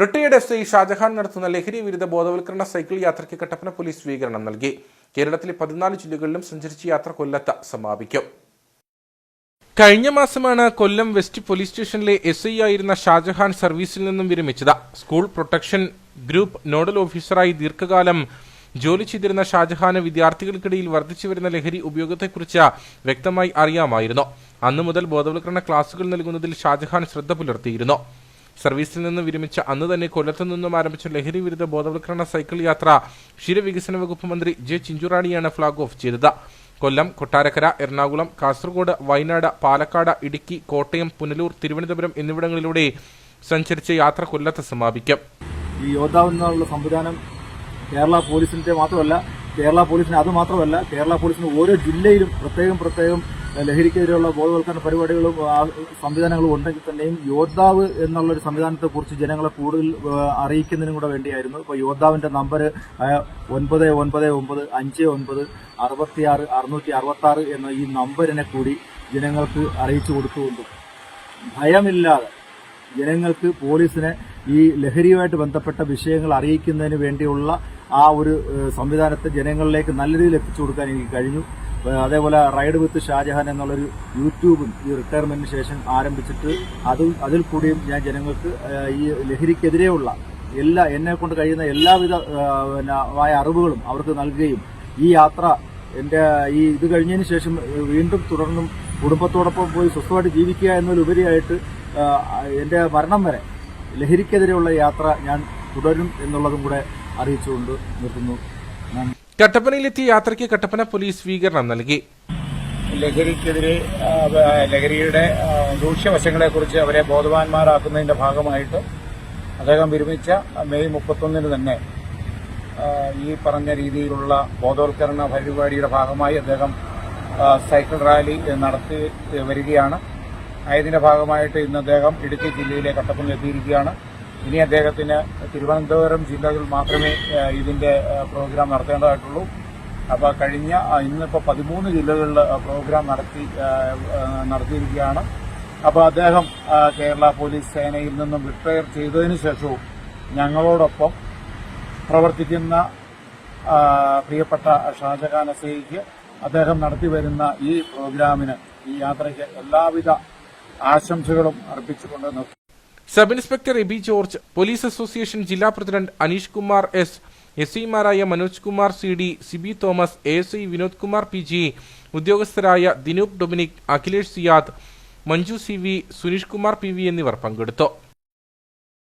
Retired S I Shah Jahan നടത്തുന്ന ലഹരി വിരുദ്ധ ബോധവൽക്കരണ സൈക്കിൾ യാത്രയ്ക്ക് കട്ടപ്പന പോലീസ് സ്വീകരണം നൽകി. കേരളത്തിലെ പതിനാല് ജില്ലകളിലും സഞ്ചരിച്ച യാത്ര കൊല്ലത്ത് സമാപിക്കും. കഴിഞ്ഞ മാസമാണ് കൊല്ലം വെസ്റ്റ് പോലീസ് സ്റ്റേഷനിലെ എസ് ഐ ആയിരുന്ന ഷാജഹാൻ സർവീസിൽ നിന്നും വിരമിച്ചത്. സ്കൂൾ പ്രൊട്ടക്ഷൻ ഗ്രൂപ്പ് നോഡൽ ഓഫീസറായി ദീർഘകാലം ജോലി ചെയ്തിരുന്ന ഷാജഹാന് വിദ്യാർത്ഥികൾക്കിടയിൽ വർദ്ധിച്ചു വരുന്ന ലഹരി ഉപയോഗത്തെക്കുറിച്ച് വ്യക്തമായി അറിയാമായിരുന്നു. അന്നു മുതൽ ബോധവൽക്കരണ ക്ലാസുകൾ നൽകുന്നതിൽ ഷാജഹാൻ ശ്രദ്ധ പുലർത്തിയിരുന്നു. സർവീസിൽ നിന്ന് വിരമിച്ച അന്ന് തന്നെ കൊല്ലത്തു നിന്നും ആരംഭിച്ച ലഹരി വിരുദ്ധ ബോധവൽക്കരണ സൈക്കിൾ യാത്ര ക്ഷീരവികസന വകുപ്പ് മന്ത്രി ജെ ചിഞ്ചുറാണിയാണ് ഫ്ളാഗ് ഓഫ് ചെയ്തത്. കൊല്ലം കൊട്ടാരക്കര എറണാകുളം കാസർഗോഡ് വയനാട് പാലക്കാട് ഇടുക്കി കോട്ടയം പുനലൂർ തിരുവനന്തപുരം എന്നിവിടങ്ങളിലൂടെ സഞ്ചരിച്ച യാത്ര കൊല്ലത്ത് സമാപിക്കും. ഈ യോദ്ധാവ് എന്നുള്ള സംവിധാനം കേരള പോലീസിന്റെ മാത്രമല്ല കേരള പോലീസിന് അത് മാത്രമല്ല കേരള പോലീസിന് ഓരോ ജില്ലയിലും പ്രത്യേകം പ്രത്യേകം ലഹരിക്കെതിരെയുള്ള ബോധവൽക്കരണ പരിപാടികളും സംവിധാനങ്ങളും ഉണ്ടെങ്കിൽ തന്നെയും യോദ്ധാവ് എന്നുള്ള ഒരു സംവിധാനത്തെ കുറിച്ച് ജനങ്ങളെ കൂടുതൽ അറിയിക്കുന്നതിനും കൂടെ വേണ്ടിയായിരുന്നു. ഇപ്പോൾ യോദ്ധാവിന്റെ നമ്പർ ഒൻപത് ഒൻപത് ഒമ്പത് അഞ്ച് ഒൻപത് അറുപത്തിയാറ് അറുന്നൂറ്റി അറുപത്തി ആറ് എന്ന ഈ നമ്പറിനെ കൂടി ജനങ്ങൾക്ക് അറിയിച്ചു കൊടുത്തുകൊണ്ടും. ഭയമില്ലാതെ ജനങ്ങൾക്ക് പോലീസിനെ ഈ ലഹരിയുമായിട്ട് ബന്ധപ്പെട്ട വിഷയങ്ങൾ അറിയിക്കുന്നതിന് വേണ്ടിയുള്ള ആ ഒരു സംവിധാനത്തെ ജനങ്ങളിലേക്ക് നല്ല രീതിയിൽ എത്തിച്ചു കൊടുക്കാൻ എനിക്ക് കഴിഞ്ഞു. അതേപോലെ റൈഡ് വിത്ത് ഷാജഹാൻ എന്നുള്ളൊരു യൂട്യൂബും ഈ റിട്ടയർമെന്റിന് ശേഷം ആരംഭിച്ചിട്ട് അതും അതിൽ കൂടിയും ഞാൻ ജനങ്ങൾക്ക് ഈ ലഹരിക്കെതിരെയുള്ള എല്ലാ എന്നെ കൊണ്ട് കഴിയുന്ന എല്ലാവിധ ആയ അറിവുകളും അവർക്ക് നൽകുകയും ഈ യാത്ര എന്റെ ഈ ഇത് കഴിഞ്ഞതിന് ശേഷം വീണ്ടും തുടർന്നും കുടുംബത്തോടൊപ്പം പോയി സ്വസ്ഥമായിട്ട് ജീവിക്കുക എന്നതിലുപരിയായിട്ട് എന്റെ മരണം വരെ ലഹരിക്കെതിരെയുള്ള യാത്ര ഞാൻ തുടരും എന്നുള്ളതും കൂടെ അറിയിച്ചുകൊണ്ട് നിർത്തുന്നു. കട്ടപ്പനയിലെത്തിയ യാത്രയ്ക്ക് കട്ടപ്പന പോലീസ് സ്വീകരണം നൽകി. ലഹരിക്കെതിരെ ലഹരിയുടെ ദൂഷ്യവശങ്ങളെ ദൂഷ്യവശങ്ങളെക്കുറിച്ച് അവരെ ബോധവാന്മാരാക്കുന്നതിന്റെ ഭാഗമായിട്ട് അദ്ദേഹം വിരമിച്ച മെയ് മുപ്പത്തൊന്നിന് തന്നെ ഈ പറഞ്ഞ രീതിയിലുള്ള ബോധവൽക്കരണ പരിപാടിയുടെ ഭാഗമായി അദ്ദേഹം സൈക്കിൾ റാലി നടത്തി വരികയാണ്. അതിന്റെ ഭാഗമായിട്ട് ഇന്ന് അദ്ദേഹം ഇടുക്കി ജില്ലയിലെ കട്ടപ്പനയിൽ എത്തിയിരിക്കുകയാണ് ഇനി അദ്ദേഹത്തിന് തിരുവനന്തപുരം ജില്ലകളിൽ മാത്രമേ ഇതിന്റെ പ്രോഗ്രാം നടത്തേണ്ടതായിട്ടുള്ളൂ. അപ്പോൾ കഴിഞ്ഞ ഇന്നിപ്പോ പതിമൂന്ന് ജില്ലകളിൽ പ്രോഗ്രാം നടത്തി നടത്തിയിരിക്കുകയാണ്. അപ്പോൾ അദ്ദേഹം കേരള പോലീസ് സേനയിൽ നിന്നും റിട്ടയർ ചെയ്തതിനു ശേഷവും ഞങ്ങളോടൊപ്പം പ്രവർത്തിക്കുന്ന പ്രിയപ്പെട്ട ഷാജഹാൻ അസൈക്ക് അദ്ദേഹം നടത്തിവരുന്ന ഈ പ്രോഗ്രാമിന് ഈ യാത്രയ്ക്ക് എല്ലാവിധ ആശംസകളും അർപ്പിച്ചുകൊണ്ട് നിർത്തുന്നു. Sub inspector Abi George police association ജില്ലാ president Aneesh Kumar S S ഐമാരായ Manoj Kumar C D Sibi Thomas A S I Vinod Kumar P G ഉദ്യോഗസ്ഥരായ Dinoop Dominic Akhilesh Siyad Manju C V Suneesh Kumar P V എന്നിവർ പങ്കെടുത്തു.